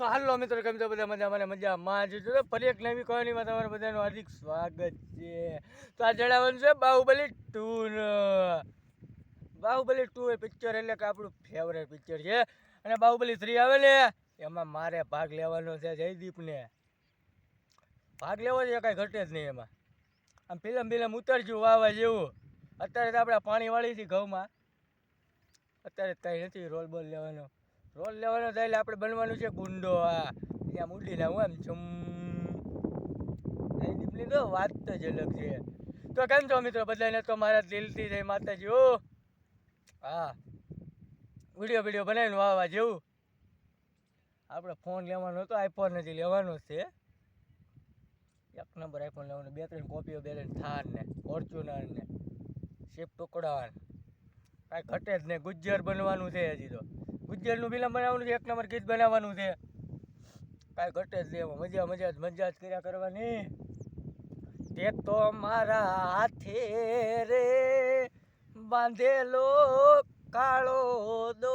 તો હાલો મિત્રો, કેમ છો? બધા મજા મને મજા માં જ છો. ફરી એક નવી કહાનીમાં તમારું બધાનું હાર્દિક સ્વાગત છે. તો આ જણાવવાનું છે, બાહુબલી ટુ બાહુબલી ટુ એ પિક્ચર એટલે કે આપણું ફેવરેટ પિક્ચર છે. અને બાહુબલી થ્રી આવે ને, એમાં મારે ભાગ લેવાનો છે જયદીપને. ભાગ લેવો છે, કાંઈ ઘટે જ નહીં એમાં. આમ ફિલ્મ ફિલ્મ ઉતરજું, વાવા જેવું. અત્યારે તો આપણે પાણી વાળી હતી ઘઉંમાં. અત્યારે કંઈ નથી રોલ બોલ લેવાનો. રોલ લેવાનો થાય આપણે બનવાનું છે ગુંડો આ ત્યાં ઉડીને હું એમ, ચમ. દીપની તો વાત જ અલગ છે. તો કેમ છો મિત્રો બધાને તો મારા દિલથી જય માતાજી ઓ હા. વીડિયો વીડિયો બનાવીને વાવા જેવું. આપણે ફોન લેવાનો હતો આઈફોન નથી, લેવાનો છે. એક નંબર આઈફોન લેવાનો. બે ત્રણ કોપીઓ બે ત્રણ થાર ને, ફોર્ચ્યુનર ને શિફ્ટ ટુકડાવાન. કાંઈ ઘટે જ નહીં, ગુજ્જર બનવાનું છે હજી તો. ગુજ્જરનું ફિલ્મ બનાવવાનું છે, એક નંબર ગીત બનાવવાનું છે. કાંઈ ઘટે જ એમાં મજા મજા જ મજા જ કર્યા કરવાની. તે તો મારા હાથે રે બાંધેલો કાળો દો